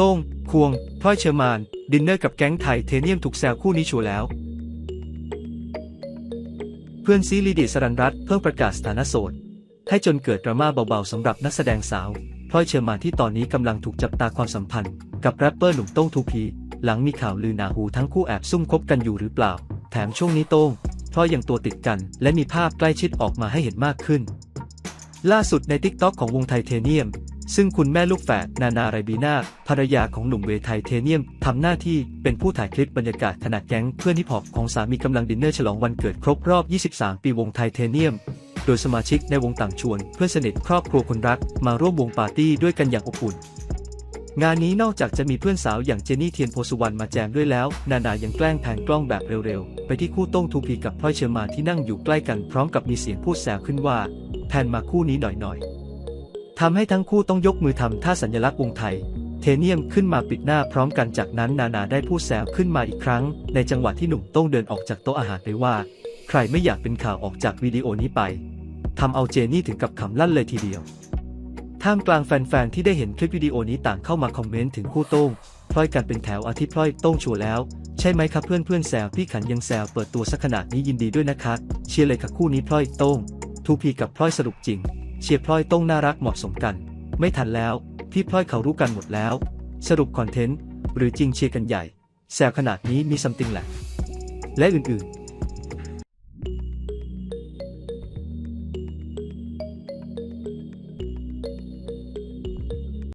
โต้ง ควงพลอยเชอร์มาน ดินเนอร์กับแก๊งไทเทเนียมถูกแซวคู่นี้ชัวร์แล้ว เพื่อนซีลีดีสรันรัตเพิ่งประกาศสถานะโสด ให้จนเกิดดราม่าเบาๆสำหรับนักแสดงสาวพลอยเชอร์มานที่ตอนนี้กำลังถูกจับตาความสัมพันธ์ กับแรปเปอร์หนุ่มโต้งทูพี หลังมีข่าวลือหนาหูทั้งคู่แอบซุ่มคบกันอยู่หรือเปล่า แถมช่วงนี้โต้งพลอยยังตัวติดกัน และมีภาพใกล้ชิดออกมาให้เห็นมากขึ้นล่าสุดในทิกต็อกของวงไทเทเนียม ซึ่งคุณแม่ลูกแฝดนานาไรบีนาภรรยาของหนุ่มเวย์ไทเทเนียมทำหน้าที่เป็นผู้ถ่ายคลิปบรรยากาศขณะแก๊งเพื่อนฮิปฮอปของสามีกำลังดินเนอร์ฉลองวันเกิดครบรอบ 23 ปีวงไทเทเนียม โดยสมาชิกในวงต่างชวน เพื่อนสนิทครอบครัวคนรักมาร่วมวงปาร์ตี้ด้วยกันอย่างอบอุ่นงานนี้นอกจากจะมีเพื่อนสาวอย่างเจนนี่เทียนโพสุวรรณมาแจมด้วยแล้ว นานายังแกล้งแผนกล้องแบบเร็วๆ ไปที่คู่ต้งทูพีกับพลอยเชอร์มาที่นั่งอยู่ใกล้กันพร้อมกับมีเสียงพูดแซวขึ้นว่า แผนมาคู่นี้หน่อยๆ ทำให้ทั้งคู่ต้องยกมือทำท่าสัญลักษณ์วงค์ไทย เทเนียมขึ้นมาปิดหน้าพร้อมกันจากนั้นนานาได้พูดแซวขึ้นมาอีกครั้ง ในจังหวะที่หนุ่มโต้งเดินออกจากโต๊ะอาหารไปว่า ใครไม่อยากเป็นข่าวออกจากวิดีโอนี้ไปทำเอาเจนี่ถึงกับขำลั่นเลยทีเดียว ท่ามกลางแฟนๆที่ได้เห็นคลิปวิดีโอนี้ต่างเข้ามาคอมเมนต์ถึงคู่โต้งพลอยกันเป็นแถวอาทิตย์พลอยโต้งชัวแล้ว ใช่ไหมครับเพื่อนเพื่อนๆแซวพี่ขันยังแซวเปิดตัวสักขนาดนี้ยินดีด้วยนะคะเชียร์เลยค่ะคู่นี้พลอยโต้งทูพีกับพลอยสรุปจริง เชียร์พลอยต้งน่ารักเหมาะสมกัน ไม่ทันแล้ว พี่พลอยเขารู้กันหมดแล้ว สรุปคอนเทนต์ หรือจริงเชียร์กันใหญ่แซวขนาดนี้มีซัมติงแหละ และอื่นๆ